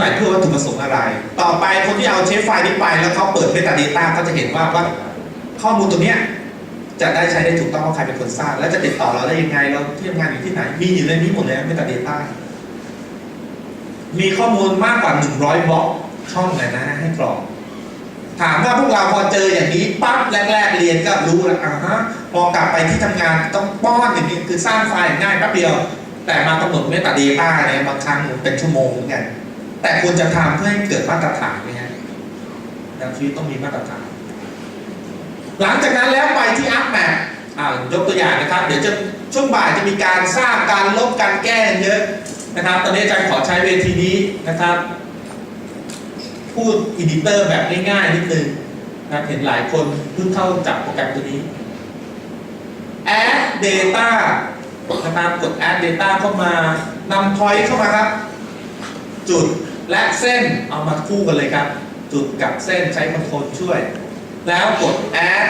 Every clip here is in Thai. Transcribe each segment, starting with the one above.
หมายเพื่อวัตถุประสงค์อะไร ต่อไปคนที่เอาเชฟไฟล์นี้ไปแล้วเขาเปิด Metadata ก็จะเห็นว่าว่าข้อมูลตัวเนี้ยจะได้ใช้ได้ถูกต้องว่าใครเป็นคนสร้าง แล้วจะติดต่อเราได้ยังไงเราที่ทำงานอยู่ที่ไหน มีอยู่ในนี้หมดเลย Metadata มีข้อมูลมากกว่า 100บล็อกช่องเลยนะให้กรอกถามว่าพวกเราพอเจออย่างนี้ปั๊บแรก ๆ เรียนก็รู้แล้วอ่าฮะพอกลับไปที่ทำงานต้องป้อนอย่างนี้คือสร้างไฟล์ง่ายแป๊บเดียว แต่มากำหนดเมตาเดต้าเนี่ยบางครั้งเป็นชั่วโมงเหมือนกัน แต่ควรจะทำเพื่อให้เกิดมาตรฐานนะฮะดังชีวิตต้องมีมาตรฐาน หลังจากนั้นแล้วไปที่อัพแมปอ่ายกตัวอย่างนะครับ เดี๋ยวจะช่วงบ่ายจะมีการสร้างการลบการแก้เยอะนะครับ ตอนนี้อาจารย์ขอใช้เวทีนี้นะครับ พูดอีดิเตอร์แบบง่ายๆนิดนึงนะเห็นหลายคนเพิ่งเข้าจับโปรแกรมตัวนี้ add data นะครับกด add data เข้ามานำ point เข้ามาครับ จุด และเส้นเอามาคู่กันเลยครับ จุดกับเส้นใช้คอนโทรลช่วย แล้วกด add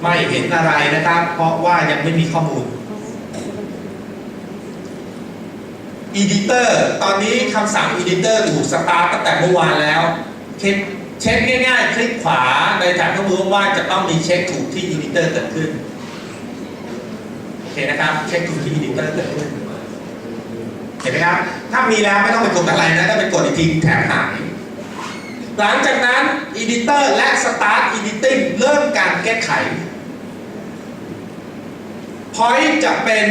ไม่เห็นอะไรนะครับ เพราะว่ายังไม่มีข้อมูล Editor ตอนนี้คำสั่ง Editor ถูกสตาร์ทตั้งแต่เมื่อวานแล้วเช็คเช็คง่ายๆ คลิกขวาในฐานข้อมูลว่าจะต้องมีเช็คถูกที่ Editor เกิดขึ้น โอเคนะครับ เช็คถูกที่ Editor เกิดขึ้น เห็นไหมครับ ถ้ามีแล้วไม่ต้องไปกดอะไรนะถ้าไปกดอีกทีแถมหายหลังจากนั้น Editor และ Start Editing เริ่มการแก้ไข Point จะเป็น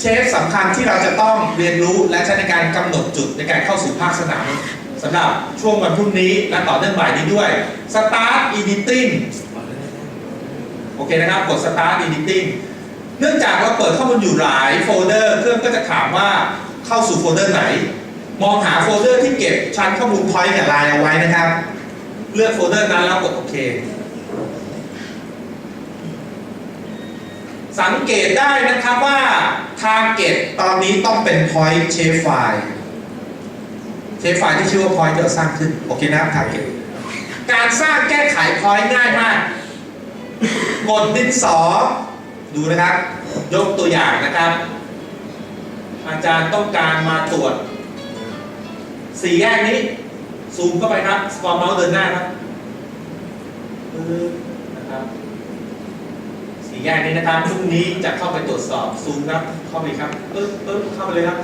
เชฟสำคัญที่เราจะต้องเรียนรู้และใช้ในการกำหนดจุดในการเข้าสู่ภาคสนามสำหรับช่วงวันพรุ่งนี้และต่อเนื่องบ่ายนี้ด้วย Start Editing โอเคนะครับ กด Start Editing เนื่องจากเราเปิดข้อมูลอยู่หลายโฟลเดอร์ เครื่องก็จะถามว่า เข้าสู่โฟลเดอร์ไหน มองหาโฟลเดอร์ที่เก็บชั้นข้อมูล point กับ line เอาไว้นะครับ เลือกโฟลเดอร์นั้นแล้วกดโอเค สังเกตได้นะครับว่า target ตอนนี้ต้องเป็น point shape file shape file ที่ชื่อว่า point ที่เราสร้างขึ้น โอเคนะครับ target การสร้างแก้ไข point ง่ายมากกดดินสอดูนะครับ ยกตัวอย่างนะครับ อาจารย์ต้องการมาตรวจสี่แยกนี้ ซูมเข้าไปครับสกอร์เมาส์เดินหน้าครับนะครับสี่แยกนี้นะครับพรุ่งนี้จะเข้าไปตรวจสอบซูมครับเข้าไปครับปึ๊บปึ๊บเข้าไปเลยครับ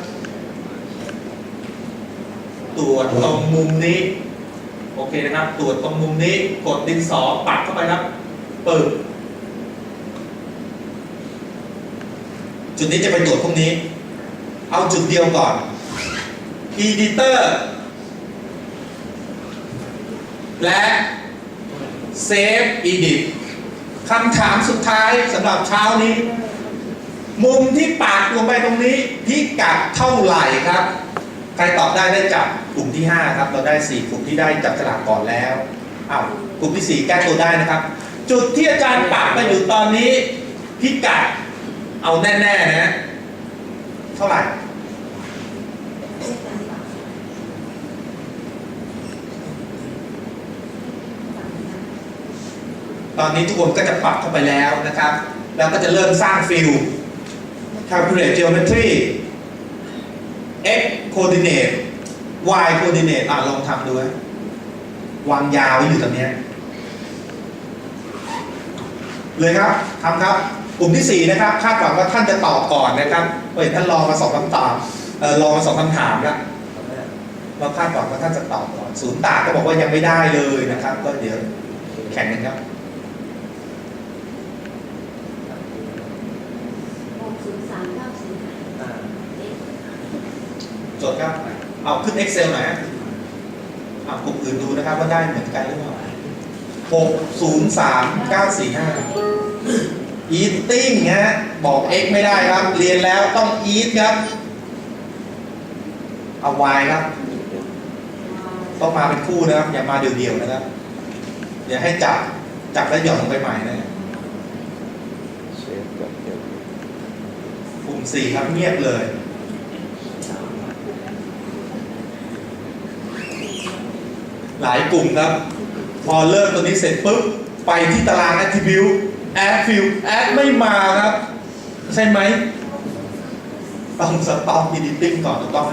ตรวจตรงมุมนี้ โอเคนะครับ ตรวจตรงมุมนี้ กดดินสอปัดเข้าไปครับปึบจุดนี้จะไปตรวจพวกนี้ เอาจุดเดียวก่อน Editor และ Save Edit คำถามสุดท้ายสำหรับเช้านี้ มุมที่ปาดลงไปตรงนี้พิกัดเท่าไหร่ครับ ใครตอบได้ได้จับกลุ่มที่ 5 ครับ เราได้ 4 กลุ่มที่ได้จับฉลากก่อนแล้วอ้าวกลุ่มที่ 4 แก้ตัวได้นะครับ จุดที่อาจารย์ปักไปอยู่ตอนนี้พิกัดเอาแน่ ๆ นะ เท่าไหร่ ตอนนี้ทุกคนก็จะปรับเข้าไปแล้วนะครับ แล้วก็จะเริ่มสร้างฟิล calculate geometry x coordinate y coordinate อะลองทำดูวางยาวไว้อยู่ตรงนี้เลยครับทำครับกลุ่มที่ 4 นะครับ คาดหวังว่าท่านจะตอบก่อนนะครับเห็นท่านรอมาสองคำตอบเออรอมาสองคำถามแล้วเราคาดหวังว่าท่านจะตอบก่อนศูนย์ตากก็บอกว่ายังไม่ได้เลยนะครับ ก็เดี๋ยวแข่งกันครับ หกศูนย์สามเก้าศูนย์ห้าเอ็กซ์ จ ดครับ เอาขึ้น Excel หน่อยฮะอ่ากลุ่มอื่นดูนะครับ ว่าได้เหมือนกันหรือเปล่าหกศูนย์สามเก้าสี่ห้า eating ฮะบอก x ไม่ได้ครับ เรียนแล้วต้อง eat ครับ เอา y ครับ ต้องมาเป็นคู่นะครับ อย่ามาเดี่ยวๆนะครับ อย่าให้จับ จับแล้วหย่อนลงไปใหม่นะกลุ่มสี่ครับเงียบเลย หลายกลุ่มครับ พอเลิกตัวนี้เสร็จปุ๊บ ไปที่ตาราง attribute add field add ไม่มาครับ ใช่ไหมต้องสต็อปอีดิติ้งก่อนถูกต้องไหม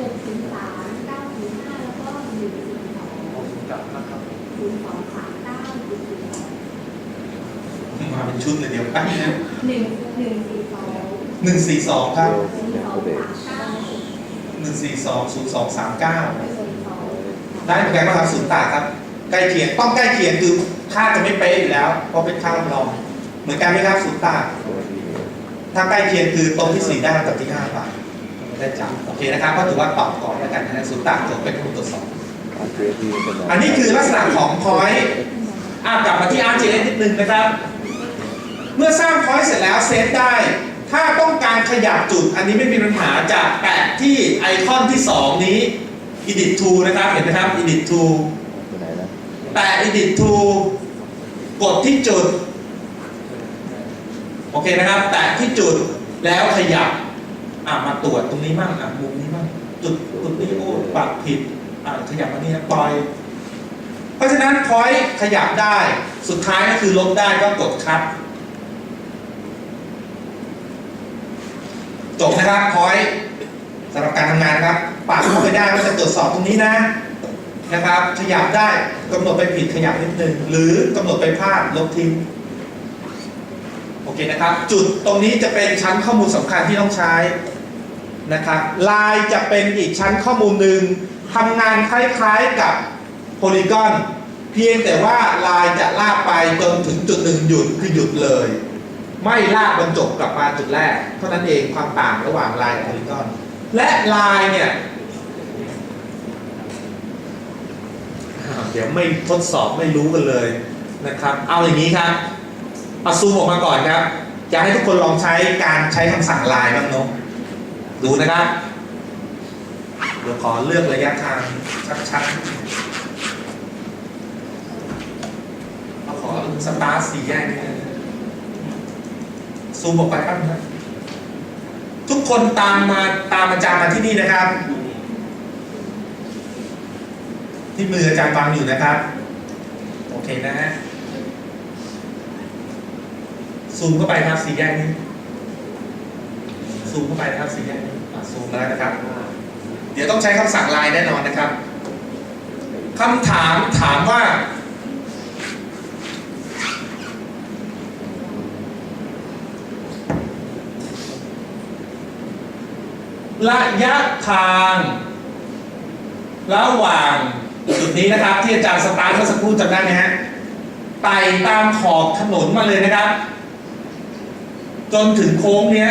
หกศูนย์สามเก้าศูนย์ห้าแล้วก็หนึ่งศูนย์สองศูนย์สองสามเก้าศูนย์ศูนย์สองมาเป็นชุดเลยเดียวกันหนึ่งหนึ่งสี่สองหนึ่งสี่สองครับศูนย์สองสามเก้าหนึ่งสี่สองศูนย์สองสามเก้าศูนย์สอง ได้เหมือนกันป่ะครับศูนย์ตาครับใกล้เคียงต้องใกล้เคียงคือค่าจะไม่เป๊ะอยู่แล้วเพราะเป็นค่าลำลอง เหมือนกันไหมครับศูนย์ตาถ้าใกล้เคียงคือตรงที่สี่ได้กับที่ห้าไปได้จับโอเคนะครับก็ถือว่าตอบก่อนแล้วกันนะศูนย์ตากจบเป็นผู้ตรวจสอบอันนี้คือลักษณะของ point อะกลับมาที่ RGS นิดนึงนะครับ เมื่อสร้าง point เสร็จแล้วเซฟได้ ถ้าต้องการขยับจุด อันนี้ไม่มีปัญหาจะแปะที่ไอคอนที่ 2 นี้ edit to นะครับ เห็นไหมครับ edit to แปะ edit to กดที่จุด โอเคนะครับ แตะที่จุดแล้วขยับ อะมาตรวจตรงนี้มั่งอะมุมนี้มั่งจุดจุดนี้โอ้ปรับผิด อะขยับมานี่นะปล่อย เพราะฉะนั้นพอยต์ขยับได้ สุดท้ายก็คือลบได้ก็กดคัดจบนะครับพอยต์ สำหรับการทำงานนะครับปากเข้าไปได้ว่าจะตรวจสอบตรงนี้นะนะครับ ขยับได้กำหนดไปผิดขยับนิดนึงหรือกำหนดไปพลาดลบทิ้งโอเคนะครับ จุดตรงนี้จะเป็นชั้นข้อมูลสำคัญที่ต้องใช้นะครับลายจะเป็นอีกชั้นข้อมูลหนึ่งทำงานคล้าย ๆกับโพลีกอนเพียงแต่ว่าลายจะลากไปจนถึงจุดหนึ่งหยุดคือหยุดเลย ไม่ลากบรรจบกลับมาจุดแรก เท่านั้นเองความต่างระหว่างลายกับโพลีกอน และลายเนี่ยเดี๋ยวไม่ทดสอบไม่รู้กันเลยนะครับ เอาอย่างนี้ครับเอาซูมออกมาก่อนครับจะให้ทุกคนลองใช้การใช้คำสั่งลน์บ้างเนาะดูนะครับเดี๋ยวขอเลือกระยะทางชัดๆเอาขอสตาร์ทสี่แยกนี่นะซูมออกไปครับนะ ทุกคนตามมาตามอาจารย์มาที่นี่นะครับ ที่มืออาจารย์วางอยู่นะครับ โอเคนะฮะซูมเข้าไปครับสี่แยกนี้ซูมเข้าไปนะครับสี่แยกนี้ซูมแล้วนะครับ เดี๋ยวต้องใช้คำสั่งไลน์แน่นอนนะครับคำถามถามว่า ระยะทาง ระหว่างจุดนี้นะครับ ที่อาจารย์สตาร์ทเมื่อสักครู่จำได้ไหมฮะไต่ตามขอบถนนมาเลยนะครับ จนถึงโค้งเนี้ย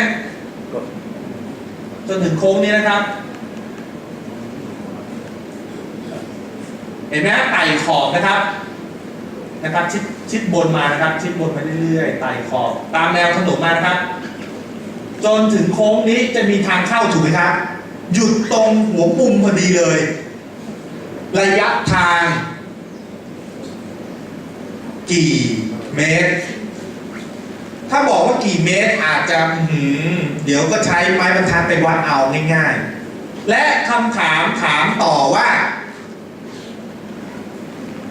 จนถึงโค้งนี้นะครับ เห็นไหมไต่ขอบนะครับนะครับชิดชิดบนมานะครับ ชิดบนมาเรื่อยๆไต่ขอบ ตามแนวถนนมานะครับ จนถึงโค้งนี้จะมีทางเข้าถูกไหมครับหยุดตรงหัวมุมพอดีเลย ระยะทาง กี่เมตร ถ้าบอกว่ากี่เมตรอาจจะหือเดี๋ยวก็ใช้ไม้บรรทัดไปวัดเอาง่ายๆ และคำถามถามต่อว่า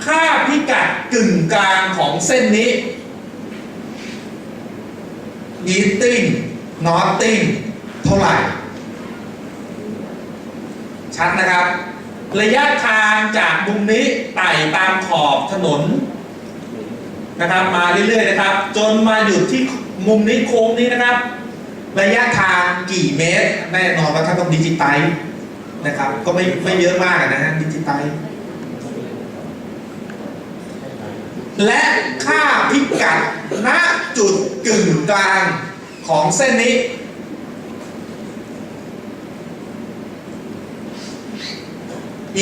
ค่าพิกัดกึ่งกลางของเส้นนี้นี่ติง eating nothing เท่าไหร่ ชัดนะครับ ระยะทางจากมุมนี้ไต่ตามขอบถนนนะครับมาเรื่อยๆนะครับ จนมาหยุดที่มุมนี้โค้งนี้นะครับ ระยะทางกี่เมตร แน่นอนว่าถ้าต้องดิจิไตล์นะครับ ก็ไม่ไม่เยอะมากนะฮะดิจิไตล์และค่าพิกัดณจุดกึ่งกลาง ของเส้นนี้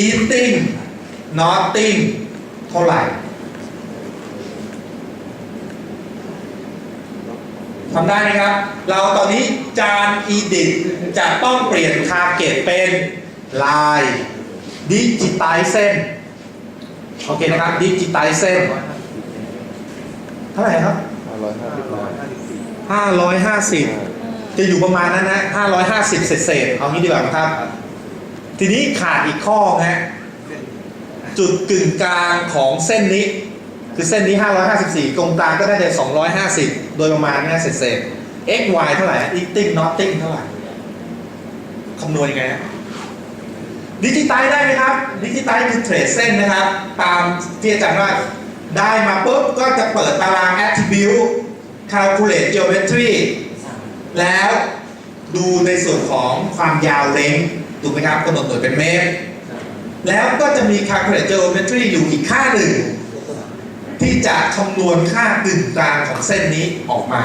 eating nothing เท่าไหร่ ทำได้ไหมครับ เราตอนนี้จาน edit จะต้องเปลี่ยน target เป็น line digitize โอเคนะครับ digitize เท่าไหร่ครับ 550 จะอยู่ประมาณนั้นนะ550 เศษๆเอางี้ดีกว่าครับ ทีนี้ขาดอีกข้อนะจุดกึ่งกลางของเส้นนี้ คือเส้นนี้ 554ตรงกลางก็ได้แต่250 โดยประมาณนะเศษๆ x y เท่าไหร่ eating nothing เท่าไหร่คำนวณยังไงฮะดิจิตายได้ไหมครับ ดิจิตายคือเทรดเส้นนะครับ ตามที่อาจารย์ว่าได้มาปุ๊บก็จะเปิดตาราง attribute calculate geometry แล้วดูในส่วนของความยาวเลงถูกไหมครับกำหนดหน่วยเป็นเมตร แล้วก็จะมี calculate geometry อยู่อีกค่าหนึ่ง ที่จะคำนวณค่ากึ่งกลางของเส้นนี้ออกมา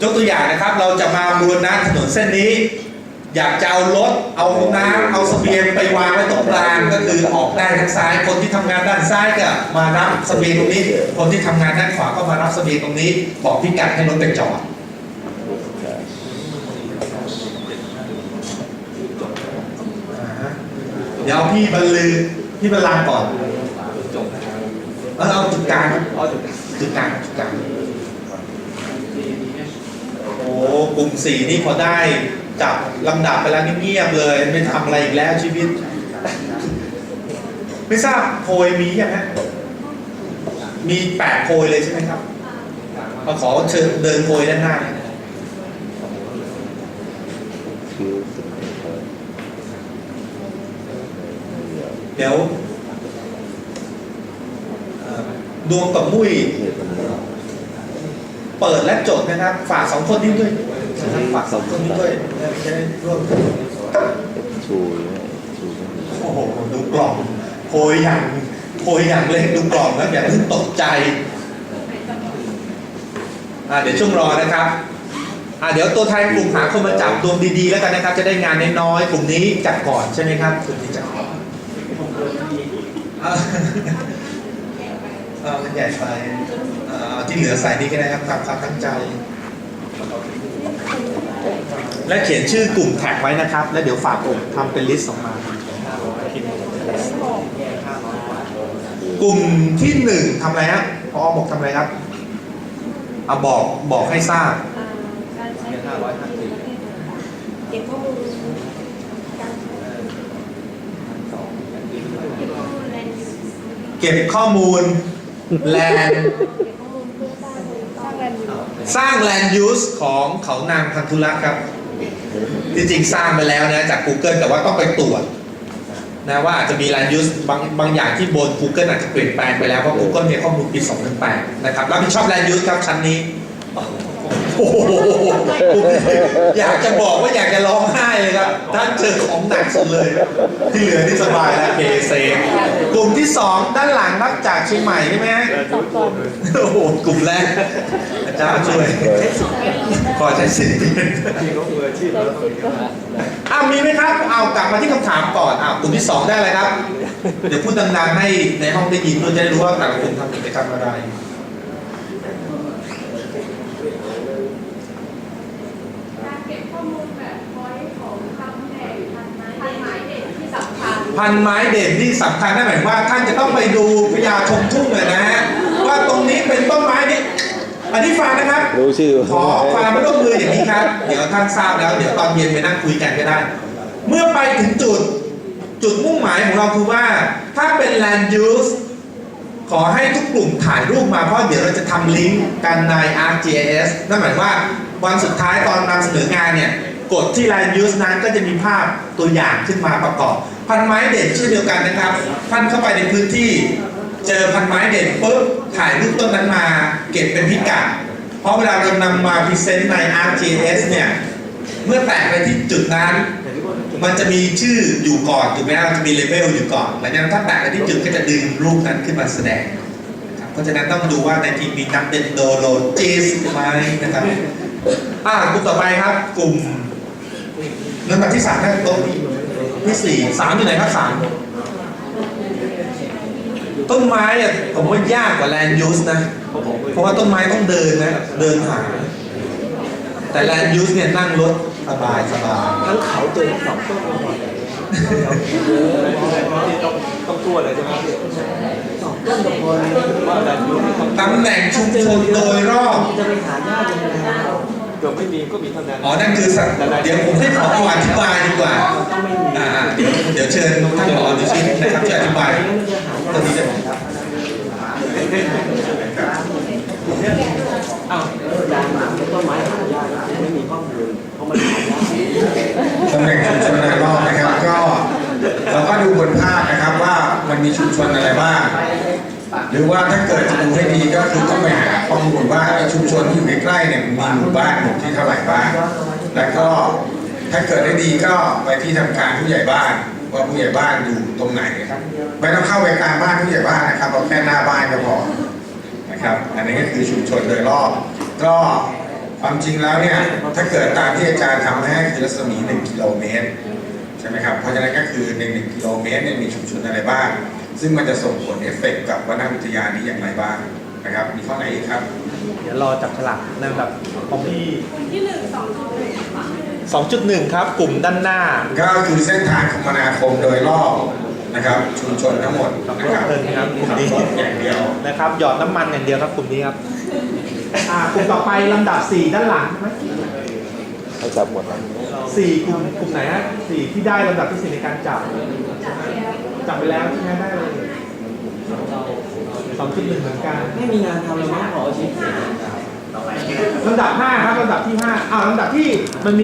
ยกตัวอย่างนะครับเราจะมาบูรณะถนนเส้นนี้ อยากจะเอารถ เอาน้ำเอาเสบียงไปวางไว้ตรงกลางก็คือออกได้ทางซ้าย คนที่ทำงานด้านซ้ายก็มารับเสบียงตรงนี้ คนที่ทำงานด้านขวาก็มารับเสบียงตรงนี้ บอกพิกัดให้รถไปจอดเดี๋ยวพี่บรรลือพี่บรรลังก่อนแล้วเอาจุดกลางอ๋อจบจุดกลางจุดกลางโอ้กลุ่มสี่นี่พอได้ จับลำดับไปแล้วเงียบๆเลย ไม่ทำอะไรอีกแล้วชีวิต ไม่ทราบโพยมียังฮะมีแปดโพยเลยใช่ไหมครับเราขอเชิญเดินโพยด้านหน้าเดี๋ยวดวงกับมุ้ย เปิดและจดนะครับ ฝากสองคนนี้ด้วย นะครับฝากสองคนนี้ด้วยจะได้ร่วมชูชูโอ้โหดูกล่องโพยอย่างโพยอย่างเล็กดูกล่องแล้วอย่าเพิ่งตกใจอ่าเดี๋ยวช่วงรอนะครับอ่าเดี๋ยวตัวแทนกลุ่มหาคนมาจับดวงดีๆแล้วกันนะครับ จะได้งานน้อยๆกลุ่มนี้จับก่อนใช่ไหมครับกลุ่มนี้จับก่อนอ่าอ่ามันใหญ่ไปอ่าที่เหลือใส่นี่ก็ได้ครับตามความตั้งใจ และเขียนชื่อกลุ่มแท็กไว้นะครับ แล้วเดี๋ยวฝากกลุ่มทำเป็นลิสต์ออกมา กลุ่มที่หนึ่งทำอะไรฮะพอบอกทำอะไรครับเอาบอกบอกให้ทราบ การใช้เก็บข้อมูลการเก็บข้อมูลแลนด์เก็บข้อมูลแลนด์ เก็บข้อ สร้างแลนด์ยูสของเขานางพันธุลักษ์ครับ ที่จริงสร้างไปแล้วนะจาก Google แต่ว่าต้องไปตรวจนะว่าอาจจะมีแลนด์ยูสบางบางอย่างที่บน Google อาจจะเปลี่ยนแปลงไปแล้ว เพราะ Google มีข้อมูลปี 2008 นะครับรับผิดชอบแลนด์ยูสครับชั้นนี้ โอ้โหอยากจะบอกว่าอยากจะร้องไห้เลยครับท่านเจอของหนักสุดเลย ที่เหลือนี่สบายแล้วเคเซกลุ่มที่สองด้านหลังนับจากเชียงใหม่ใช่ไหมโอ้โหกลุ่มแรกอาจารย์ช่วยขอใช้สิทธิ์ที่เขามืออาชีพแล้วต้องมีอ้าวมีไหมครับ เอากลับมาที่คำถามก่อนอ้าวกลุ่มที่สองได้อะไรครับ เดี๋ยวพูดดังๆให้ในห้องได้ยินด้วยจะได้รู้ว่าแต่ละกลุ่มทำกิจกรรมอะไรเก็บข้อมูลแบบพอยต์ของตำแหน่งพันไม้พันไม้เด่นที่สำคัญ พันไม้เด่นที่สำคัญนั่นหมายว่าท่านจะต้องไปดูพญาชมทุ่งเลยนะฮะว่าตรงนี้เป็นต้นไม้นี้อันนี้ฟังนะครับรู้ชื่อขอความร่วมมืออย่างนี้ครับ เดี๋ยวท่านทราบแล้ว เดี๋ยวตอนเย็นไปนั่งคุยกันก็ได้ เมื่อไปถึงจุดจุดมุ่งหมายของเราคือว่า ถ้าเป็น land use ขอให้ทุกกลุ่มถ่ายรูปมาเพราะเดี๋ยวเราจะทำลิงก์กันใน ArcGIS นั่นหมายว่าวันสุดท้ายตอนนำเสนองานเนี่ย กดที่ land use นั้นก็จะมีภาพตัวอย่างขึ้นมาประกอบ พันไม้เด่นเช่นเดียวกันนะครับ ท่านเข้าไปในพื้นที่ เจอพันไม้เด่นปุ๊บถ่ายรูปต้นนั้นมา เก็บเป็นพิกัด เพราะเวลาเรานำมาพรีเซนต์ใน RGS เนี่ยเมื่อแตะไปที่จุดนั้น มันจะมีชื่ออยู่ก่อนถูกไหมครับจะมีเลเวลอยู่ก่อนหลังจากนั้นถ้าแตะไปที่จุดก็จะดึงรูปนั้นขึ้นมาแสดงครับเพราะฉะนั้นต้องดูว่าในทีมมีนักเดนโดโลจิสไหมนะครับอ่ากลุ่มต่อไปครับกลุ่ม ลำดับที่สามนะโต๊ะที่สี่สามอยู่ไหนครับสามต้นไม้อะผมว่ายากกว่าแลนยูสนะ เพราะว่าต้นไม้ต้องเดินนะ เดินหา แต่แลนยูสเนี่ยนั่งรถสบายสบายทั้งเขาเจอสองต้นต้องต้องตัวเลยใช่ไหมสองต้นกับคนต่ยูไม่ต้อตำแหน่งชุมชนโดยรอบจะไปหายากยังไงเรา เกือบไม่มีก็มีเท่านั้นอ๋อ นั่นคือสัตว์เดี๋ยวผมให้ขออธิบายดีกว่าต้องไม่มีอ่าเดี๋ยวเดี๋ยวเชิญท่านผอดุชิตนะครับจะอธิบายไม่งั้นมันจะหายาตรงกนี้เลยครับอ้าวเออจานหมาต้นไม้หายากไม่มีข้อมูลเพราะมันหายากตำแหน่งชุมชนโดยรอบนะครับ ก็เราก็ดูบนภาพนะครับว่ามันมีชุมชนอะไรบ้าง หรือว่าถ้าเกิดจะดูให้ดีก็คือต้องไปหาข้อมูลว่าชุมชนที่อยู่ใกล้ๆเนี่ยมีหมู่บ้านหมู่ที่เท่าไหร่บ้างแล้วก็ถ้าเกิดได้ดีก็ไปที่ทำการผู้ใหญ่บ้านว่าผู้ใหญ่บ้านอยู่ตรงไหนไม่ต้องเข้าไปกลางบ้านผู้ใหญ่บ้านนะครับเอาแค่หน้าบ้านก็พอนะครับอันนี้ก็คือชุมชนโดยรอบ ก็ความจริงแล้วเนี่ยถ้าเกิดตามที่อาจารย์ทำให้คือรัศมี 1 กิโลเมตรใช่ไหมครับเพราะฉะนั้นก็คือใน1กิโลเมตรเนี่ยมีชุมชนอะไรบ้าง ซึ่งมันจะส่งผลเอฟเฟกต์กับวนวิทยานี้อย่างไรบ้างนะครับ มีข้อไหนอีกครับ เดี๋ยวรอจับฉลากในลำดับของที่คนที่หนึ่งสองจุดหนึ่งค่ะ2.1 ครับ กลุ่มด้านหน้า ก็คือเส้นทางคมนาคมโดยรอบนะครับ ชุมชนทั้งหมดขับนะรถครับเพลินครับกลุ่มนี้ขับรถอย่างเดียวนะครับ หยอดน้ำมันอย่างเดียวครับกลุ่มนี้ครับอ่ากลุ่มต่อไปลำดับ 4 ด้านหลังใช่ไหมเขาจับหมดแล้วสี่กลุ่มกลุ่มไหนฮะสี่ที่ได้ลำดับที่สี่ในการจับ จับไปแล้วใช่ไหมได้เลยสองจุดหนึ่งเหมือนกันไม่มีงานทำเลยมั้งขอชิป ลำดับห้าครับลำดับที่ห้าอ้าวลำดับที่มันมี